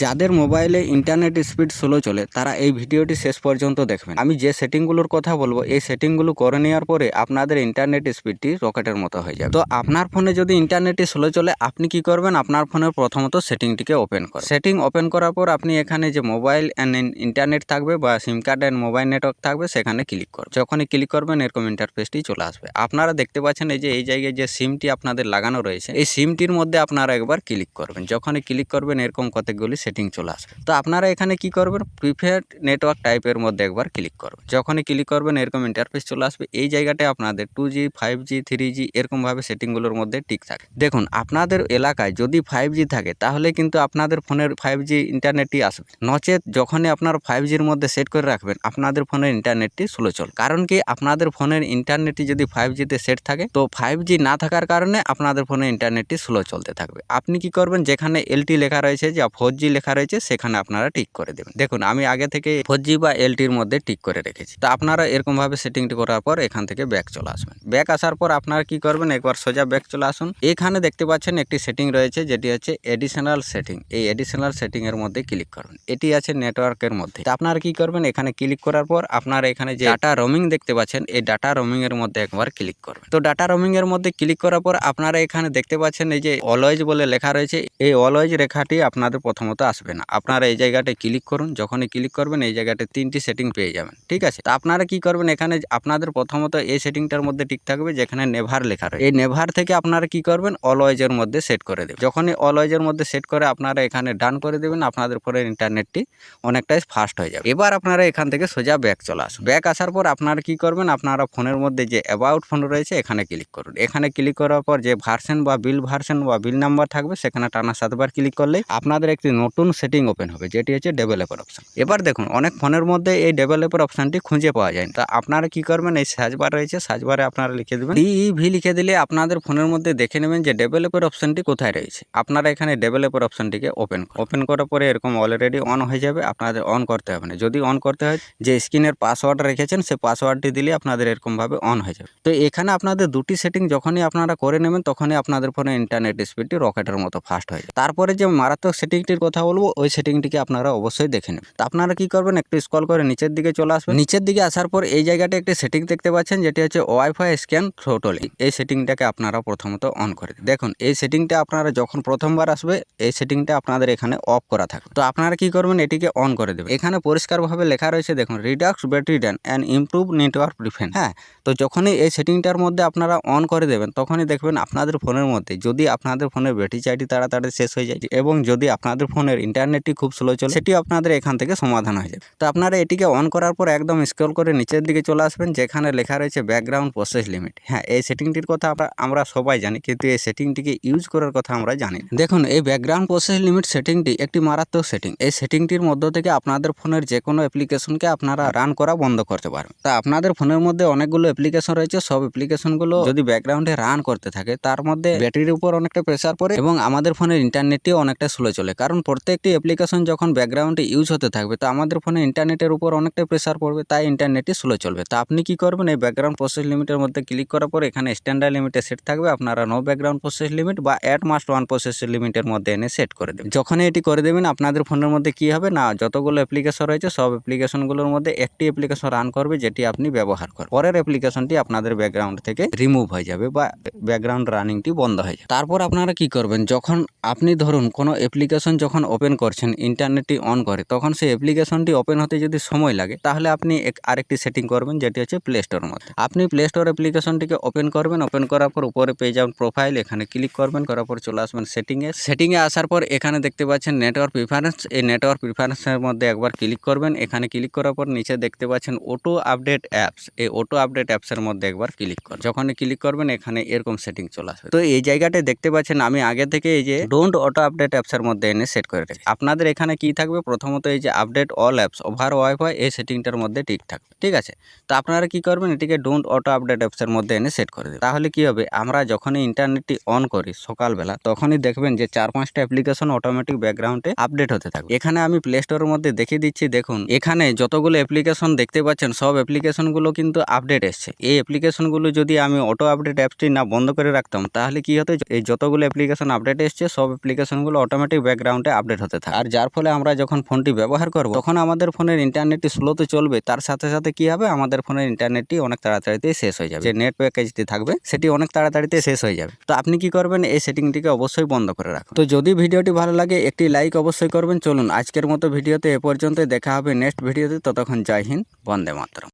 যাদের মোবাইলে internet speed slow চলে, তারা এই ভিডিওটি শেষ পর্যন্ত দেখবেন। আমি যে সেটিংগুলোর কথা বলব, এই সেটিংগুলো করে নেওয়ার পরে আপনাদের ইন্টারনেট স্পিডটি রকেটের মতো হয়ে যাবে। তো আপনার ফোনে যদি ইন্টারনেটটি স্লো চলে, আপনি কি করবেন? আপনার ফোনের প্রথমত সেটিংটিকে ওপেন করেন সেটিং ওপেন করার পর আপনি এখানে যে মোবাইল অ্যান্ড ইন্টারনেট থাকবে বা SIM card and mobile network থাকবে, সেখানে ক্লিক করবেন। যখনই ক্লিক করবেন, এরকম ইন্টারফেসটি চলে আসবে। আপনারা দেখতে পাচ্ছেন এই যে, এই জায়গায় যে সিমটি আপনাদের লাগানো রয়েছে, এই সিমটির মধ্যে আপনারা একবার ক্লিক করবেন। যখনই ক্লিক করবেন, এরকম কতগুলি সেটিং চলে আসবে। তো আপনারা এখানে কি করবেন? প্রিফারেড নেটওয়ার্ক টাইপের মধ্যে একবার ক্লিক করবেন। যখনই ক্লিক করবেন, এরকম ইন্টারফেস চলে আসবে। এই জায়গাটায় আপনাদের two G five G three G এরকমভাবে সেটিংগুলোর মধ্যে ঠিক থাকে। দেখুন, আপনাদের এলাকায় যদি ফাইভ জি থাকে, তাহলে কিন্তু আপনাদের ফোনের ফাইভ জি ইন্টারনেটটি আসবে। নচেত যখনই আপনার ফাইভ জির মধ্যে সেট করে রাখবেন, আপনাদের ফোনের ইন্টারনেটটি স্লো চল কারণ কি? আপনাদের ফোনের ইন্টারনেটটি যদি ফাইভ জিতে সেট থাকে, তো ফাইভ জি না থাকার কারণে আপনাদের ফোনের ইন্টারনেটটি স্লো চলতে থাকবে। আপনি কি করবেন? যেখানে এলটি লেখা রয়েছে যা ফোর জি লেখা রয়েছে, সেখানে আপনারা টিক করে দেবেন। দেখুন, আমি আগে থেকে ফোর বা এলটির মধ্যে টিক করে রেখেছি। তো আপনারা এরকমভাবে সেটিংটি করার পর এখান থেকে ব্যাক চলে আসবেন। ব্যাক আসার পর আপনারা কি করবেন? একবার সোজা ব্যাক চলে আসুন। এখানে দেখতে পাচ্ছেন একটি সেটিং রয়েছে, যেটি হচ্ছে এডিশনাল সেটিং। এই এডিশনাল সেটিং এর মধ্যে ক্লিক করবেন এটি আছে নেটওয়ার্কের মধ্যে। আপনারা কি করবেন? এখানে ক্লিক করার পর আপনারা এখানে যে ডাটা রোমিং দেখতে পাচ্ছেন, এই ডাটা রোমিং এর মধ্যে একবার ক্লিক করবেন। তো ডাটা রোমিং এর মধ্যে ক্লিক করার পর আপনারা এখানে দেখতে পাচ্ছেন, এই যে অলওয়েজ বলে লেখা রয়েছে। এই অলওয়েজ রেখাটি আপনাদের প্রথমত আসবে না। আপনারা এই জায়গাটায় ক্লিক করুন, যখনই ক্লিক করবেন এই জায়গাটায় তিনটি সেটিং পেয়ে যাবেন, ঠিক আছে? তো আপনারা কি করবেন এখানে আপনাদের প্রথমত এই সেটিংটার মধ্যে ঠিক থাকবে, যেখানে নেভার লেখা রয়েছে। এই নেভার থেকে আপনারা কি করবেন? অলওয়েজের মধ্যে সেট করে দেবেন। যখনই অলওয়েজের মধ্যে সেট করে আপনারা এখানে ডান করে দেবেন, আপনাদের ফোনের ইন্টারনেটটি অনেকটাই ফাস্ট হয়ে যাবে। এবার আপনারা এখান থেকে সোজা ব্যাক চলে আসুন। ব্যাক আসার পর আপনারা কি করবেন? আপনারা ফোনের মধ্যে যে অ্যাবাউট ফোন রয়েছে, এখানে ক্লিক করুন। এখানে ক্লিক করার পর যে ভার্সন বা বিল ভার্সন বা বিল নাম্বার থাকবে, সেখানে টানা সাতবার ক্লিক করলে আপনাদের একটি নতুন সেটিং ওপেন হবে, যেটি হচ্ছে ডেভেলপার অপশন এবার দেখুন, অনেক ফোনের মধ্যে এই ডেভেলপার অপশনটি খুঁজে পাওয়া যায় তা আপনারা কি করবেন? এই সার্চবার রয়েছে সার্চবারে আপনারা লিখে দেবেন ডিইভি লিখে দিলে আপনাদের ফোনের মধ্যে দেখে নেবেন যে ডেভেলপার অপশনটি কোথায় রয়েছে। আপনারা এখানে ডেভেলপার অপশনটিকে ওপেন ওপেন করার পরে এরকম অলরেডি অন হয়ে যাবে, আপনাদের অন করতে হবে না। যদি অন করতে হয়, যে স্ক্রিনের পাসওয়ার্ড রেখেছেন, সে পাসওয়ার্ডটি দিলে আপনাদের এরকমভাবে অন হয়ে যাবে। তো এখানে আপনাদের দুটি সেটিং যখনই আপনারা করে নেবেন, তখনই আপনাদের ফোনে ইন্টারনেট স্পিডটি রকেটের মতো ফাস্ট হয়ে যায় তারপরে যে মারাত্মক সেটিংটির কথা বলব, ওই সেটিংটিকে আপনারা অবশ্যই দেখে নেবেন। তো আপনারা কি করবেন? একটু স্কল করে নিচের দিকে চলে আসবেন। নিচের দিকে আসার পর এই জায়গাটা একটি সেটিং দেখতে পাচ্ছেন, যেটি হচ্ছে ওয়াইফাই স্ক্যান থ্রোটলি এই সেটিংটাকে আপনারা প্রথমত অন করে দেখুন, এই সেটিংটা আপনারা যখন প্রথমবার আসবে, এই সেটিংটা আপনাদের এখানে অফ করা থাকবে। তো আপনারা কি করবেন? এটিকে অন করে দেবেন। এখানে পরিষ্কারভাবে লেখা রয়েছে, দেখুন reduce battery drain and improve network preference হ্যাঁ তো যখনই এই সেটিংটার মধ্যে আপনারা অন করে দেবেন, তখনই দেখবেন আপনাদের ফোনের মধ্যে, যদি আপনাদের ফোনের ব্যাটারি চাইটি তাড়াতাড়ি শেষ হয়ে যায়, এবং যদি আপনাদের ফোনের ইন্টারনেটটি খুব স্লো চলে সেটি আপনাদের এখান থেকে সমাধান হয়ে যাবে। তো আপনারা এটিকে অন করার পর একদম স্ক্রল করে নিচের দিকে চলে আসবেন, যেখানে লেখা রয়েছে ব্যাকগ্রাউন্ড প্রসেস লিমিট হ্যাঁ এই সেটিংটির কথা আমরা সবাই জানি, কিন্তু এই সেটিংটিকে ইউজ করার কথা আমরা জানি দেখুন, এই ব্যাকগ্রাউন্ড প্রসেস লিমিট সেটিংটি একটি মারাত্মক সেটিং এই সেটিংটির মধ্য থেকে আপনাদের ফোনের যে কোনো অ্যাপ্লিকেশনকে আপনারা রান করা বন্ধ করতে পারবেন। তা আপনাদের ফোনের মধ্যে অনেকগুলো অ্যাপ্লিকেশন রয়েছে, সব অ্যাপ্লিকেশনগুলো যদি ব্যাকগ্রাউন্ডে রান করতে থাকে, তার মধ্যে ব্যাটারির উপর অনেকটা প্রেসার পড়ে এবং আমাদের ফোনের ইন্টারনেটটিও অনেকটা স্লো চলে। কারণ প্রত্যেকটি অ্যাপ্লিকেশন যখন ব্যাকগ্রাউন্ডে ইউজ হতে থাকবে, তো আমাদের ফোনে ইন্টারনেটের উপর অনেকটা প্রেসার পড়বে, তাই ইন্টারনেটটি স্লো চলবে। তা আপনি কি করবেন? এই ব্যাকগ্রাউন্ড প্রসেস লিমিটের মধ্যে ক্লিক করার পর এখানে স্ট্যান্ডার্ড লিমিটে সেট থাকবে, আপনারা নো ব্যাকগ্রাউন্ড প্রসেস লিমিট বা অ্যাট মাস্ট ওয়ান প্রসেস লিমিটের মধ্যে এনে সেট করে দেবেন। যখনই এটি করে দেবেন, আপনাদের ফোনের মধ্যে কি হবে? না, যতগুলো অ্যাপ্লিকেশন রয়েছে, সব অ্যাপ্লিকেশনগুলোর মধ্যে একটি অ্যাপ্লিকেশন রান করবে, যেটি আপনি ব্যবহার করবেন পরের অ্যাপ্লিকেশনটি আপনাদের ব্যাকগ্রাউন্ড থেকে রিমুভ হয়ে যাবে বা ব্যাকগ্রাউন্ড রানিংটি বন্ধ হয়ে যাবে। তারপর আপনারা কি করবেন? যখন আপনি ধরুন কোনো অ্যাপ্লিকেশন যখন ওপেন করছেন ইন্টারনেটটি অন করে, তখন সেই অ্যাপ্লিকেশনটি ওপেন হতে যদি সময় লাগে, তাহলে আপনি আরেকটি সেটিং করবেন, যেটি হচ্ছে প্লে স্টোরের মধ্যে। আপনি প্লে স্টোর অ্যাপ্লিকেশনটিকে ওপেন করবেন ওপেন করার পর উপরে পেয়ে যাবেন প্রোফাইল এখানে ক্লিক করবেন, করার পর চলে আসবেন সেটিংয়ে সেটিংয়ে আসার পর এখানে দেখতে পাচ্ছেন নেটওয়ার্ক প্রিফারেন্স এই নেটওয়ার্ক প্রিফারেন্সের মধ্যে একবার ক্লিক করবেন, এখানে ক্লিক করার পর নিচে দেখতে পাচ্ছেন অটো আপডেট অ্যাপস এই অটো আপডেট অ্যাপসের মধ্যে একবার ক্লিক কর যখনই ক্লিক করবেন, এখানে এরকম সেটিং চলে আসবে। তো এই জায়গাটায় দেখতে পাচ্ছেন, আমি আগে থেকে এই যে ডোন্ট অটো আপডেট অ্যাপসের মধ্যে এনে সেট করে রেখেছি। আপনাদের এখানে কি থাকবে? প্রথমত এই যে update all apps over WiFi এই সেটিংটার মধ্যে ঠিক থাকবে, ঠিক আছে? তো আপনারা কি করবেন? এটিকে ডোন্ট অটো আপডেট অ্যাপসের মধ্যে এনে সেট করে দেবেন। তাহলে কি হবে? আমরা যখনই ইন্টারনেটটি অন করি সকালবেলা, তখনই দেখবেন যে চার পাঁচটা অ্যাপ্লিকেশন অটোমেটিক ব্যাকগ্রাউন্ডে আপডেট হতে থাকবে। এখানে আমি প্লে স্টোরের মধ্যে দেখিয়ে দিচ্ছি, দেখুন, এখানে যতগুলো অ্যাপ্লিকেশন দেখতে পাচ্ছেন, সব অ্যাপ্লিকেশনগুলো কিন্তু আপডেট এসছে। এই অ্যাপ্লিকেশনগুলো যদি আমি অটো আপডেট অ্যাপসটি না বন্ধ করে রাখতাম, তাহলে কি হতো? এই যতগুলো অ্যাপ্লিকেশন আপডেট এসছে, সব অ্যাপ্লিকেশনগুলো অটোমেটিক ব্যাকগ্রাউন্ডে আপডেট হতে থাকে। আর যার ফলে আমরা যখন ফোনটি ব্যবহার করব, তখন আমাদের ফোনের ইন্টারনেটটি স্লোতে চলবে, তার সাথে সাথে কি হবে? আমাদের ফোনের ইন্টারনেটটি অনেক তাড়াতাড়িতে শেষ হয়ে যাবে। যে নেট প্যাকেজটি থাকবে, সেটি অনেক তাড়াতাড়িতে শেষ হয়ে যাবে। তো আপনি কি করবেন? এই সেটিংটিকে অবশ্যই বন্ধ করে রাখুন। তো যদি ভিডিওটি ভালো লাগে, একটি লাইক অবশ্যই করবেন। চলুন আজকের মতো ভিডিওতে এ পর্যন্ত দেখা হবে নেক্সট ভিডিওতে। ততক্ষণ জয় হিন্দ, বন্দে মাতরম।